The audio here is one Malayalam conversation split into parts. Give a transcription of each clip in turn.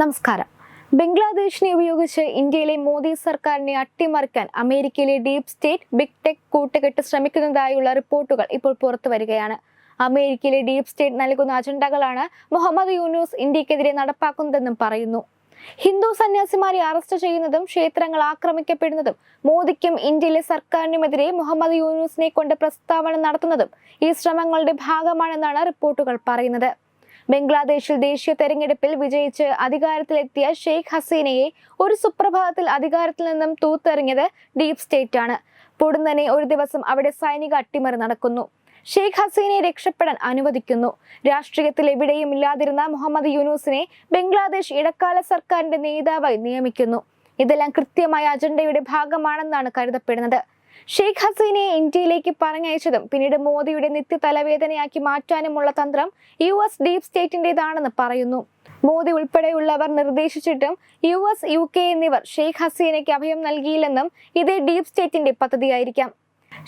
നമസ്കാരം. ബംഗ്ലാദേശിനെ ഉപയോഗിച്ച് ഇന്ത്യയിലെ മോദി സർക്കാരിനെ അട്ടിമറിക്കാൻ അമേരിക്കയിലെ ഡീപ് സ്റ്റേറ്റ് ബിഗ് ടെക് കൂട്ടുകെട്ട് ശ്രമിക്കുന്നതായുള്ള റിപ്പോർട്ടുകൾ ഇപ്പോൾ പുറത്തു വരികയാണ്. അമേരിക്കയിലെ ഡീപ് സ്റ്റേറ്റ് നൽകുന്ന അജണ്ടകളാണ് മുഹമ്മദ് യൂനൂസ് ഇന്ത്യക്കെതിരെ നടപ്പാക്കുന്നതെന്നും പറയുന്നു. ഹിന്ദു സന്യാസിമാരെ അറസ്റ്റ് ചെയ്യുന്നതും ക്ഷേത്രങ്ങൾ ആക്രമിക്കപ്പെടുന്നതും മോദിക്കും ഇന്ത്യയിലെ സർക്കാരിനുമെതിരെ മുഹമ്മദ് യൂനൂസിനെ കൊണ്ട് പ്രസ്താവന നടത്തുന്നതും ഈ ശ്രമങ്ങളുടെ ഭാഗമാണെന്നാണ് റിപ്പോർട്ടുകൾ പറയുന്നത്. ബംഗ്ലാദേശിൽ ദേശീയ തെരഞ്ഞെടുപ്പിൽ വിജയിച്ച് അധികാരത്തിലെത്തിയ ഷെയ്ഖ് ഹസീനയെ ഒരു സുപ്രഭാതത്തിൽ അധികാരത്തിൽ നിന്നും തൂത്തെറിഞ്ഞത് ഡീപ് സ്റ്റേറ്റ് ആണ്. പൊടുന്നനെ ഒരു ദിവസം അവിടെ സൈനിക അട്ടിമറി നടക്കുന്നു. ഷെയ്ഖ് ഹസീനയെ രക്ഷപ്പെടാൻ അനുവദിക്കുന്നു. രാഷ്ട്രീയത്തിൽ എവിടെയും ഇല്ലാതിരുന്ന മുഹമ്മദ് യൂനൂസിനെ ബംഗ്ലാദേശ് ഇടക്കാല സർക്കാരിന്റെ നേതാവായി നിയമിക്കുന്നു. ഇതെല്ലാം കൃത്യമായ അജണ്ടയുടെ ഭാഗമാണെന്നാണ് കരുതപ്പെടുന്നത്. ഷെയ്ഖ് ഹസീനയെ ഇന്ത്യയിലേക്ക് പറഞ്ഞയച്ചതും പിന്നീട് മോദിയുടെ നിത്യ തലവേദനയാക്കി മാറ്റാനുമുള്ള തന്ത്രം യു എസ് ഡീപ് സ്റ്റേറ്റിന്റെതാണെന്ന് പറയുന്നു. മോദി ഉൾപ്പെടെയുള്ളവർ നിർദ്ദേശിച്ചിട്ടും യു എസ് യു കെ എന്നിവർ ഷെയ്ഖ് ഹസീനയ്ക്ക് അഭയം നൽകിയില്ലെന്നും ഇതേ ഡീപ് സ്റ്റേറ്റിന്റെ പദ്ധതിയായിരിക്കാം.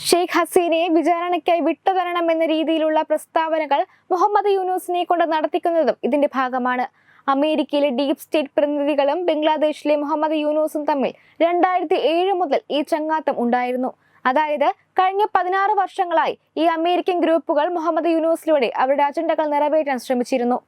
ഷെയ്ഖ് ഹസീനയെ വിചാരണയ്ക്കായി വിട്ടുതരണം എന്ന രീതിയിലുള്ള പ്രസ്താവനകൾ മുഹമ്മദ് യൂനൂസിനെ കൊണ്ട് നടത്തിക്കുന്നതും ഇതിന്റെ ഭാഗമാണ്. അമേരിക്കയിലെ ഡീപ് സ്റ്റേറ്റ് പ്രതിനിധികളും ബംഗ്ലാദേശിലെ മുഹമ്മദ് യൂനൂസും തമ്മിൽ രണ്ടായിരത്തി ഏഴ് മുതൽ ഈ ചങ്ങാത്തം ഉണ്ടായിരുന്നു. അതായത് കഴിഞ്ഞ പതിനാറ് വർഷങ്ങളായി ഈ അമേരിക്കൻ ഗ്രൂപ്പുകൾ മുഹമ്മദ് യൂനൂസിലൂടെ അവരുടെ അജണ്ടകൾ നിറവേറ്റാൻ ശ്രമിച്ചിരുന്നു.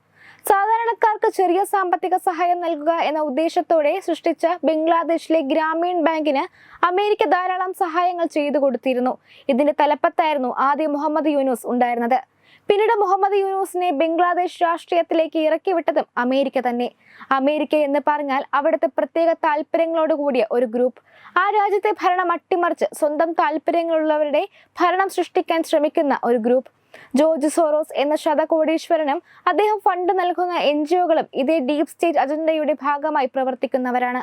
സാധാരണക്കാർക്ക് ചെറിയ സാമ്പത്തിക സഹായം നൽകുക എന്ന ഉദ്ദേശത്തോടെ സൃഷ്ടിച്ച ബംഗ്ലാദേശിലെ ഗ്രാമീൺ ബാങ്കിന് അമേരിക്ക ധാരാളം സഹായങ്ങൾ ചെയ്തു കൊടുത്തിരുന്നു. ഇതിന്റെ തലപ്പത്തായിരുന്നു ആദ്യം മുഹമ്മദ് യൂനൂസ് ഉണ്ടായിരുന്നത്. പിന്നീട് മുഹമ്മദ് യൂനൂസിനെ ബംഗ്ലാദേശ് രാഷ്ട്രീയത്തിലേക്ക് ഇറക്കി വിട്ടതും അമേരിക്ക തന്നെ. അമേരിക്ക എന്ന് പറഞ്ഞാൽ അവിടുത്തെ പ്രത്യേക താല്പര്യങ്ങളോട് കൂടിയ ഒരു ഗ്രൂപ്പ് ആ രാജ്യത്തെ ഭരണം അട്ടിമറിച്ച് സ്വന്തം താല്പര്യങ്ങളുള്ളവരുടെ ഭരണം സൃഷ്ടിക്കാൻ ശ്രമിക്കുന്ന ഒരു ഗ്രൂപ്പ് ജോർജ് സോറോസ് എന്ന ശതകോടീശ്വരനും അദ്ദേഹം ഫണ്ട് നൽകുന്ന എൻ ജിഒകളും ഇതേ ഡീപ് സ്റ്റേറ്റ് അജണ്ടയുടെ ഭാഗമായി പ്രവർത്തിക്കുന്നവരാണ്.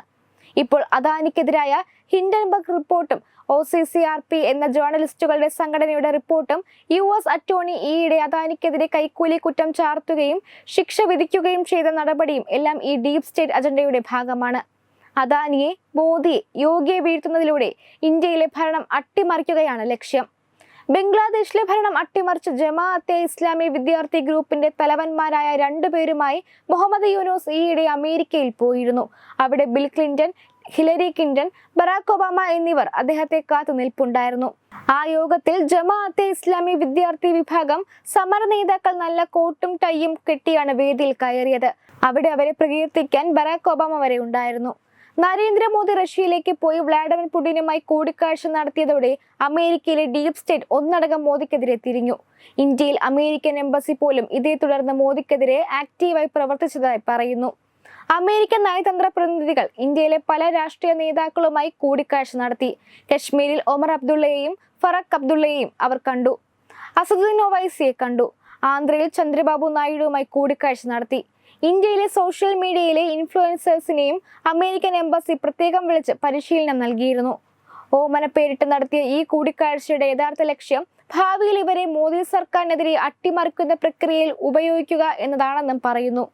ഇപ്പോൾ അദാനിക്കെതിരായ ഹിൻഡൻബർഗ് റിപ്പോർട്ടും O C C R P എന്ന ജേർണലിസ്റ്റുകളുടെ സംഘടനയുടെ റിപ്പോർട്ടും യു എസ് അറ്റോർണി ഈയിടെ അദാനിക്കെതിരെ കൈക്കൂലി കുറ്റം ചാർത്തുകയും ശിക്ഷ വിധിക്കുകയും ചെയ്ത നടപടിയും എല്ലാം ഈ ഡീപ് സ്റ്റേറ്റ് അജണ്ടയുടെ ഭാഗമാണ്. അദാനിയെ മോദിയെ യോഗിയെ വീഴ്ത്തുന്നതിലൂടെ ഇന്ത്യയിലെ ഭരണം അട്ടിമറിക്കുകയാണ് ലക്ഷ്യം. ബംഗ്ലാദേശിലെ ഭരണം അട്ടിമറിച്ച ജമാഅത്തെ ഇസ്ലാമി വിദ്യാർത്ഥി ഗ്രൂപ്പിന്റെ തലവന്മാരായ രണ്ടുപേരുമായി മുഹമ്മദ് യൂനൂസ് ഈയിടെ അമേരിക്കയിൽ പോയിരുന്നു. അവിടെ Bill Clinton Hillary Clinton Barack Obama എന്നിവർ അദ്ദേഹത്തെ കാത്തുനിൽപ്പുണ്ടായിരുന്നു ആ യോഗത്തിൽ ജമാഅത്തെ ഇസ്ലാമി വിദ്യാർത്ഥി വിഭാഗം സമര നേതാക്കൾ നല്ല കോട്ടും ടൈയും കെട്ടിയാണ് വേദിയിൽ കയറിയത്. അവിടെ അവരെ പ്രകീർത്തിക്കാൻ ബറാക് ഒബാമ വരെ ഉണ്ടായിരുന്നു. നരേന്ദ്രമോദി റഷ്യയിലേക്ക് പോയി വ്ളാഡിമിർ പുടിനുമായി കൂടിക്കാഴ്ച നടത്തിയതോടെ അമേരിക്കയിലെ ഡീപ് സ്റ്റേറ്റ് ഒന്നടങ്കം മോദിക്കെതിരെ തിരിഞ്ഞു. ഇന്ത്യയിൽ അമേരിക്കൻ എംബസി പോലും ഇതേ തുടർന്ന് മോദിക്കെതിരെ ആക്റ്റീവായി പ്രവർത്തിച്ചതായി പറയുന്നു. അമേരിക്കൻ നയതന്ത്ര പ്രതിനിധികൾ ഇന്ത്യയിലെ പല രാഷ്ട്രീയ നേതാക്കളുമായി കൂടിക്കാഴ്ച നടത്തി. കശ്മീരിൽ ഒമർ അബ്ദുള്ളയെയും ഫറഖ് അബ്ദുള്ളയെയും അവർ കണ്ടു. അസദുദ്ദീൻ ഒവൈസിയെ കണ്ടു. ആന്ധ്രയിൽ ചന്ദ്രബാബു നായിഡുവുമായി കൂടിക്കാഴ്ച നടത്തി. ഇന്ത്യയിലെ സോഷ്യൽ മീഡിയയിലെ ഇൻഫ്ലുവൻസേഴ്സിനെയും അമേരിക്കൻ എംബസി പ്രത്യേകം വിളിച്ച് പരിശീലനം നൽകിയിരുന്നു. ഓമന പേരിട്ട് നടത്തിയ ഈ കൂടിക്കാഴ്ചയുടെ യഥാർത്ഥ ലക്ഷ്യം ഭാവിയിൽ ഇവരെ മോദി സർക്കാരിനെതിരെ അട്ടിമറിക്കുന്ന പ്രക്രിയയിൽ ഉപയോഗിക്കുക എന്നതാണെന്നും പറയുന്നു.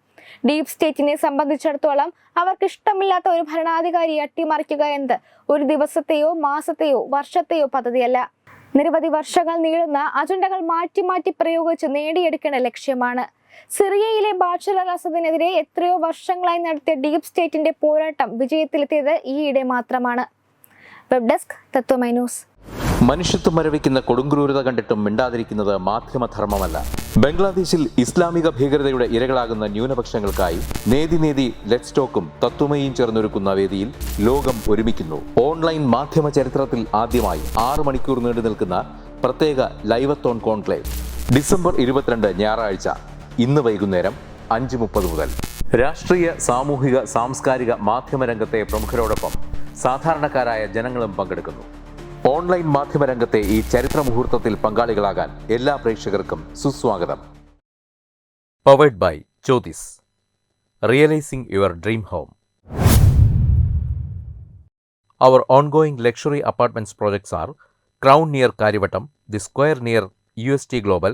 ഡീപ് സ്റ്റേറ്റിനെ സംബന്ധിച്ചിടത്തോളം അവർക്ക് ഇഷ്ടമില്ലാത്ത ഒരു ഭരണാധികാരി അട്ടിമറിക്കുക എന്നത് ഒരു ദിവസത്തെയോ മാസത്തെയോ വർഷത്തെയോ പദ്ധതിയല്ല. നിരവധി വർഷങ്ങൾ നീളുന്ന അജണ്ടകൾ മാറ്റി മാറ്റി പ്രയോഗിച്ച് നേടിയെടുക്കേണ്ട ലക്ഷ്യമാണ്. സിറിയയിലെ ബാഷർ അസദിനെതിരെ എത്രയോ വർഷങ്ങളായി നടത്തിയ ഡീപ് സ്റ്റേറ്റിന്റെ പോരാട്ടം വിജയത്തിലെത്തിയത് ഈയിടെ മാത്രമാണ്. Web desk Tatwamayi news. മനുഷ്യത്വം മരവിക്കുന്ന കൊടുങ്ക്രൂരത കണ്ടിട്ടും മിണ്ടാതിരിക്കുന്നത് മാധ്യമധർമ്മമല്ല ബംഗ്ലാദേശിൽ ഇസ്ലാമിക ഭീകരതയുടെ ഇരകളാകുന്ന ന്യൂനപക്ഷങ്ങൾക്കായി നേതി നേതി ലെറ്റ്സ് ടോക്കും തത്വമയും ചേർന്നൊരുക്കുന്ന വേദിയിൽ ലോകം ഒരുമിക്കുന്നു. ഓൺലൈൻ മാധ്യമ ചരിത്രത്തിൽ ആദ്യമായി ആറ് മണിക്കൂർ നീണ്ടു നിൽക്കുന്ന പ്രത്യേക ലൈവത്തോൺ കോൺക്ലേവ്. ഡിസംബർ ഇരുപത്തിരണ്ട് ഞായറാഴ്ച. ഇന്ന് വൈകുന്നേരം അഞ്ച് മുപ്പത് മുതൽ. രാഷ്ട്രീയ സാമൂഹിക സാംസ്കാരിക മാധ്യമരംഗത്തെ പ്രമുഖരോടൊപ്പം സാധാരണക്കാരായ ജനങ്ങളും പങ്കെടുക്കുന്നു. ഓൺലൈൻ മാധ്യമരംഗത്തെ ഈ ചരിത്ര മുഹൂർത്തത്തിൽ പങ്കാളികളാകാൻ എല്ലാ പ്രേക്ഷകർക്കും സുസ്വാഗതം. Powered by Jyothis realising your dream home our ongoing luxury apartments projects are crown near Kariavattom the square near U S T global